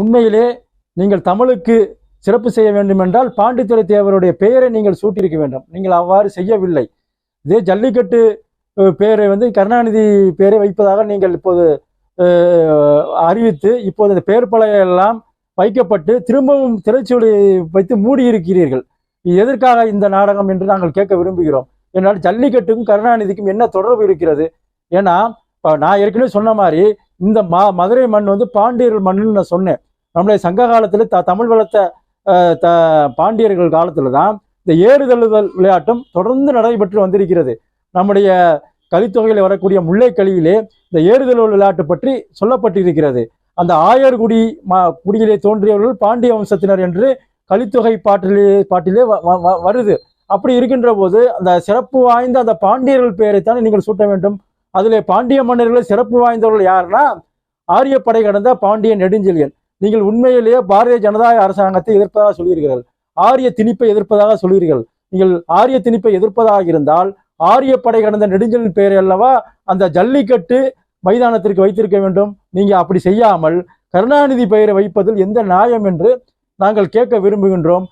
உண்மையிலே நீங்கள் தமிழுக்கு சிறப்பு செய்ய வேண்டுமென்றால் பாண்டித்துறை தேவருடைய பெயரை நீங்கள் சூட்டியிருக்க வேண்டும். நீங்கள் அவ்வாறு செய்யவில்லை. இதே ஜல்லிக்கட்டு பெயரை வந்து கருணாநிதி பெயரை வைப்பதாக நீங்கள் இப்போது அறிவித்து இப்போது அந்த பெயர் பலகை எல்லாம் வைக்கப்பட்டு திரும்பவும் திரைச்சூடி வைத்து மூடியிருக்கிறீர்கள். எதற்காக இந்த நாடகம் என்று நாங்கள் கேட்க விரும்புகிறோம். என்னால் ஜல்லிக்கட்டுக்கும் கருணாநிதிக்கும் என்ன தொடர்பு இருக்கிறது? ஏன்னா இப்போ நான் ஏற்கனவே சொன்ன மாதிரி இந்த மா மதுரை மண் வந்து பாண்டியர்கள் மண்ணுன்னு நான் சொன்னேன். நம்முடைய சங்க காலத்தில் த தமிழ் வளர்த்த த பாண்டியர்கள் காலத்தில் தான் இந்த ஏறுதழுதல் விளையாட்டும் தொடர்ந்து நடைபெற்று வந்திருக்கிறது. நம்முடைய கலித்தொகையில் வரக்கூடிய முல்லைக்கலியிலே இந்த ஏறுதழுவல் விளையாட்டு பற்றி சொல்லப்பட்டிருக்கிறது. அந்த ஆயர்குடி மா குடியிலே தோன்றியவர்கள் பாண்டிய வம்சத்தினர் என்று கலித்தொகை பாட்டிலே பாட்டிலே வ- வ- வ- வருது. அப்படி இருக்கின்ற போது அந்த சிறப்பு வாய்ந்த அந்த பாண்டியர்கள் பெயரைத்தானே நீங்கள் சூட்ட வேண்டும். அதிலே பாண்டிய மன்னர்கள் சிறப்பு வாய்ந்தவர்கள் யாருன்னா ஆரியப்படை கடந்த பாண்டிய நெடுஞ்செழியன். நீங்கள் உண்மையிலேயே பாரதிய ஜனதா அரசாங்கத்தை எதிர்ப்பதாக சொல்கிறீர்கள் ஆரிய திணிப்பை எதிர்ப்பதாக சொல்கிறீர்கள் நீங்கள் ஆரிய திணிப்பை எதிர்ப்பதாக இருந்தால் ஆரியப்படை கடந்த நெடுஞ்சலின் பெயரை அல்லவா அந்த ஜல்லிக்கட்டு மைதானத்திற்கு வைத்திருக்க வேண்டும். நீங்க அப்படி செய்யாமல் கருணாநிதி பெயரை வைப்பதில் எந்த நியாயம் என்று நாங்கள் கேட்க விரும்புகின்றோம்.